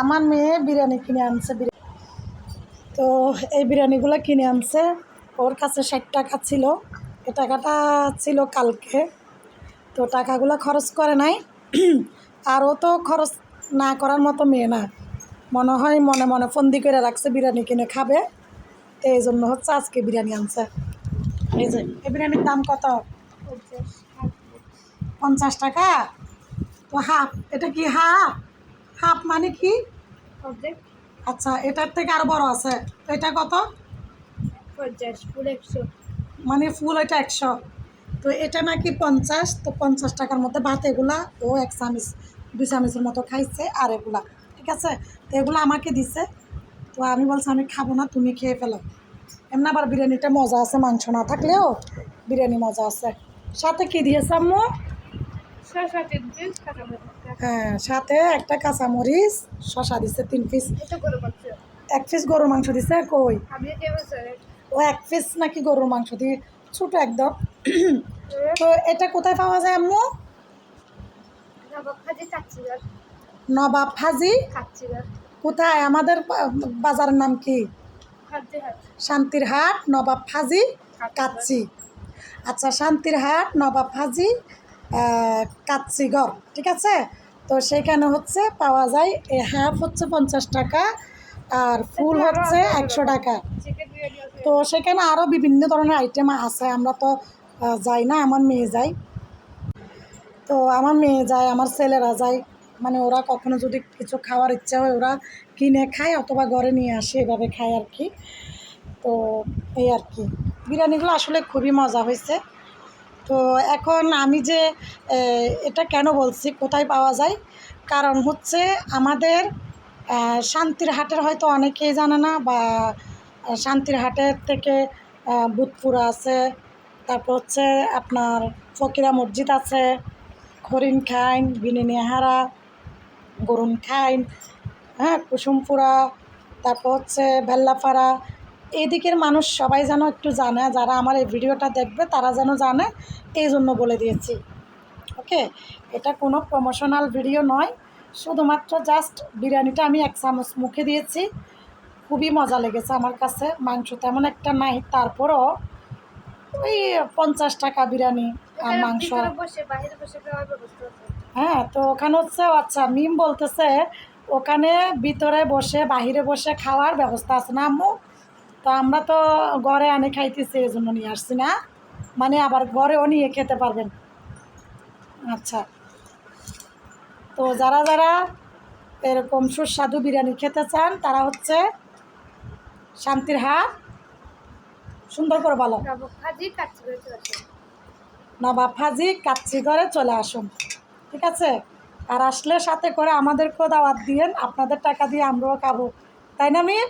আমার মেয়ে বিরিয়ানি কিনে আনছে, বিরিয়ানি। তো এই বিরিয়ানিগুলো কিনে আনছে। ওর কাছে ষাট টাকা ছিল। এ টাকাটা ছিল কালকে। তো টাকাগুলো খরচ করে নাই। আর ও তো খরচ না করার মতো মেয়ে না। মনে হয় মনে মনে ফন্দি করে রাখছে বিরিয়ানি কিনে খাবে। তো এই জন্য হচ্ছে আজকে বিরিয়ানি আনছে। এই যে, এই বিরিয়ানির দাম কত? পঞ্চাশ টাকা। তো হাফ, এটা কি হাফ? হাফ মানে কি? আচ্ছা এটার থেকে আর বড় আছে। তো এটা কত? মানে ফুল এটা একশো। তো এটা নাকি পঞ্চাশ তো পঞ্চাশ টাকার মধ্যে ভাত এগুলা ও এক চামিচ দুই চামিচের মতো খাইছে আর এগুলা ঠিক আছে? তো এগুলো আমাকে দিছে। তো আমি বলছি আমি খাব না তুমি খেয়ে ফেলো। এমনি আবার বিরিয়ানিটা মজা আছে মাংস না থাকলেও বিরিয়ানি মজা আছে। সাথে কি দিয়েছে আম্মু শসা তিন পিস কাঁচামরিচ হ্যাঁ সাথে একটা কাঁচামরিচ শশা দিছে তিন পিস এক পিস গরুর মাংস দিছে কই? আমি ও এক পিস নাকি গরুর মাংস দিয়ে ছোটো একদম। তো এটা কোথায় পাওয়া যায় আম্মু? নবাব হাজি কোথায়? আমাদের বাজারের নাম কি? শান্তির হাট নবাব ফাজি কাচ্ছি আচ্ছা শান্তির হাট নবাব ফাজি কাচ্চিগড় ঠিক আছে? তো সেখানে হচ্ছে পাওয়া যায় এ হাফ হচ্ছে পঞ্চাশ টাকা আর ফুল হচ্ছে একশো টাকা। তো সেখানে আরও বিভিন্ন ধরনের আইটেম আছে আমরা তো যাই না আমার মেয়ে যায়। তো আমার মেয়ে যায় আমার ছেলেরা যায়। মানে ওরা কখনো যদি কিছু খাওয়ার ইচ্ছা হয় ওরা কিনে খায় অথবা ঘরে নিয়ে আসে এভাবে খায় আর কি। তো এই আর কি। বিরিয়ানিগুলো আসলে খুবই মজা হয়েছে। তো এখন আমি যে এটা কেন বলছি, কোথায় পাওয়া যায়? কারণ হচ্ছে আমাদের শান্তির হাটের হয়তো অনেকেই জানে না বা শান্তির হাটের থেকে বুধপুরা আছে, তারপর হচ্ছে আপনার ফকিরা মসজিদ আছে, হরিণ খাইন বিনিনিহারা গরুন খাইন হ্যাঁ কুসুমপুরা, তারপর হচ্ছে ভেল্লাপাড়া এদিকের মানুষ সবাই যেন একটু জানে যারা আমার এই ভিডিওটা দেখবে তারা যেন জানে এই জন্য বলে দিয়েছি। ওকে? এটা কোনো প্রমোশনাল ভিডিও নয়। শুধুমাত্র জাস্ট বিরিয়ানিটা আমি এক চামচ মুখে দিয়েছি। খুবই মজা লেগেছে আমার কাছে। মাংস তেমন একটা নাই তারপরও ওই পঞ্চাশ টাকা বিরিয়ানি আর মাংস। ভিতরে বসে বাইরে বসে খাওয়ার ব্যবস্থা আছে। হ্যাঁ তো ওখানে হচ্ছে আচ্ছা মিম বলতেছে ওখানে ভিতরে বসে বাহিরে বসে খাওয়ার ব্যবস্থা আছে না আম্মু? তো আমরা তো ঘরে আনে খাইতেছি এই জন্য নিয়ে আসছি না। মানে আবার ঘরেও নিয়ে খেতে পারবেন। আচ্ছা। তো যারা যারা এরকম সুস্বাদু বিরিয়ানি খেতে চান তারা হচ্ছে শান্তির হাট। সুন্দর করে বলো। নবাব হাজি কাচ্চি করে চলে আসুন। ঠিক আছে? আর আসলে সাথে করে আমাদেরকেও দাওয়াত দিয়েন আপনাদের টাকা দিয়ে আমরাও খাব। তাই না মিম